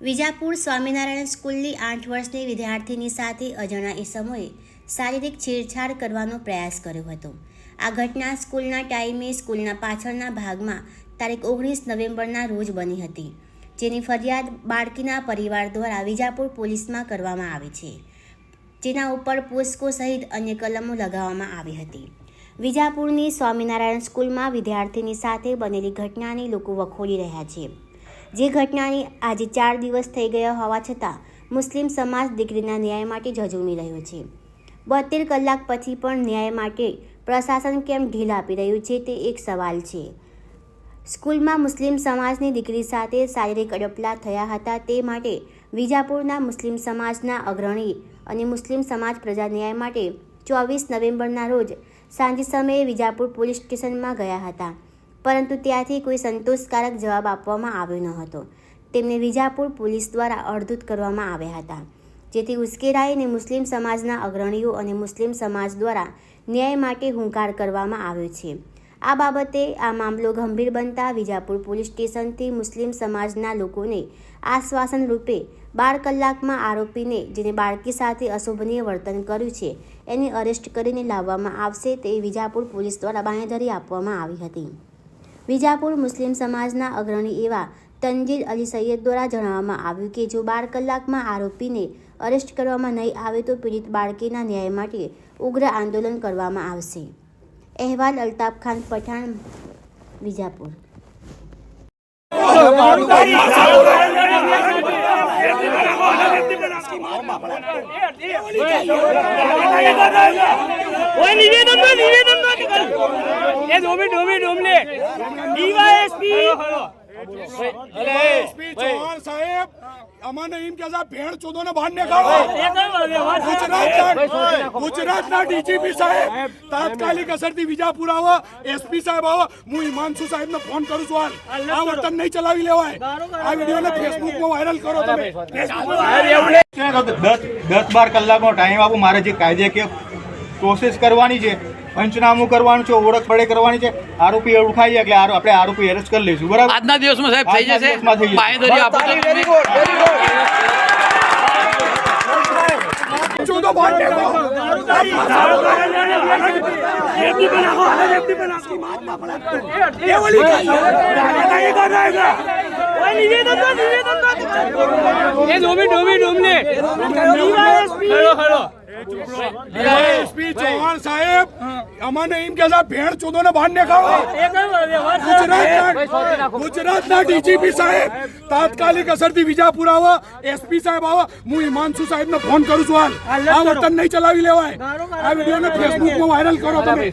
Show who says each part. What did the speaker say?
Speaker 1: વિજાપુર સ્વામિનારાયણ સ્કૂલની આઠ વર્ષની વિદ્યાર્થીની સાથે અજાણા ઇસમોએ શારીરિક છેડછાડ કરવાનો પ્રયાસ કર્યો હતો. આ ઘટના સ્કૂલના ટાઈમે સ્કૂલના પાછળના ભાગમાં તારીખ ઓગણીસ નવેમ્બરના રોજ બની હતી, જેની ફરિયાદ બાળકીના પરિવાર દ્વારા વિજાપુર પોલીસમાં કરવામાં આવી છે. જેના ઉપર પોસ્કો સહિત અન્ય કલમો લગાવવામાં આવી હતી. વિજાપુરની સ્વામિનારાયણ સ્કૂલમાં વિદ્યાર્થીની સાથે બનેલી ઘટનાની લોકો વખોડી રહ્યા છે. જે ઘટનાની આજે ચાર દિવસ થઈ ગયા હોવા છતાં મુસ્લિમ સમાજ દીકરીના ન્યાય માટે ઝઝૂમી રહ્યો છે. બોતેર કલાક પછી પણ ન્યાય માટે પ્રશાસન કેમ ઢીલ આપી રહ્યું છે તે એક સવાલ છે. સ્કૂલમાં મુસ્લિમ સમાજની દીકરી સાથે શારીરિક અડપલા થયા હતા તે માટે વિજાપુરના મુસ્લિમ સમાજના અગ્રણી અને મુસ્લિમ સમાજ પ્રજા ન્યાય માટે ચોવીસ નવેમ્બરના રોજ સાંજે સમયે વિજાપુર પોલીસ સ્ટેશનમાં ગયા હતા. પરંતુ ત્યાંથી કોઈ સંતોષકારક જવાબ આપવામાં આવ્યો ન હતો. તેમને વિજાપુર પોલીસ દ્વારા અડધૂત કરવામાં આવ્યા હતા. જેથી ઉશ્કેરાઈને મુસ્લિમ સમાજના અગ્રણીઓ અને મુસ્લિમ સમાજ દ્વારા ન્યાય માટે હુંકાર કરવામાં આવ્યો છે. આ બાબતે આ મામલો ગંભીર બનતા વિજાપુર પોલીસ સ્ટેશનથી મુસ્લિમ સમાજના લોકોને આશ્વાસન રૂપે બાર કલાકમાં આરોપીને, જેને બાળકી સાથે અશોભનીય વર્તન કર્યું છે, એને અરેસ્ટ કરીને લાવવામાં આવશે તે વિજાપુર પોલીસ દ્વારા બાંહેધરી આપવામાં આવી હતી. વિજાપુર મુસ્લિમ સમાજના અગ્રણી એવા તંજીલ અલી સૈયદ દ્વારા જણાવવામાં આવ્યું કે જો બાર કલાકમાં આરોપીને અરેસ્ટ કરવામાં નહીં આવે તો પીડિત બાળકીના ન્યાય માટે ઉગ્ર આંદોલન કરવામાં આવશે. અહેવાલ અલ્તાફ ખાન પઠાણ, વિજાપુર.
Speaker 2: નિવેદન નિવેદન દો એ ડોમી ડોમી ડોમલે D Y S P
Speaker 3: S P Chauhan સાહેબ અમને એમ કે ભેણ ચોદો ને બહાર નીકાળો ગુજરાત ના ડીજીપી સાહેબ તાત્કાલિક અસરથી વિજાપુર આવો એસપી સાહેબ આવો હું હિમાંશુ સાહેબ ને ફોન કરું છું હાલ આ વર્તન નહીં ચલાવી લેવાય આ ફેસબુક વાયરલ કરો તમે
Speaker 4: દસ દસ બાર કલાકનો ટાઈમ આપું મારે જે કાયદેકીય પ્રોસેસ કરવાની છે. પંચનામું કરવાનું છે ઓળખ પડે કરવાની છે. આરોપી ઓળખાઈ એટલે આરો- આપણે આરોપી એરેસ્ટ કરી લઈશું. બરાબર?
Speaker 5: આજના દિવસમાં સાહેબ થઈ જશે?
Speaker 4: જશે.
Speaker 5: આપો.
Speaker 2: ડોમી ડોમી hello hello.
Speaker 3: S P Chauhan સાહેબ અમને એમ કે ભેણ ચોદો ને બહાર નીકાળો. ગુજરાતના ગુજરાતના ડીજીપી સાહેબ તાત્કાલિક અસરથી વિજાપુર આવો એસપી સાહેબ આવો. હું હિમાંશુ ફોન કરું છું હાલ. આ વતન નહીં ચલાવી લેવાય. આ વિડીયોને ફેસબુકમાં વાયરલ કરો તમે.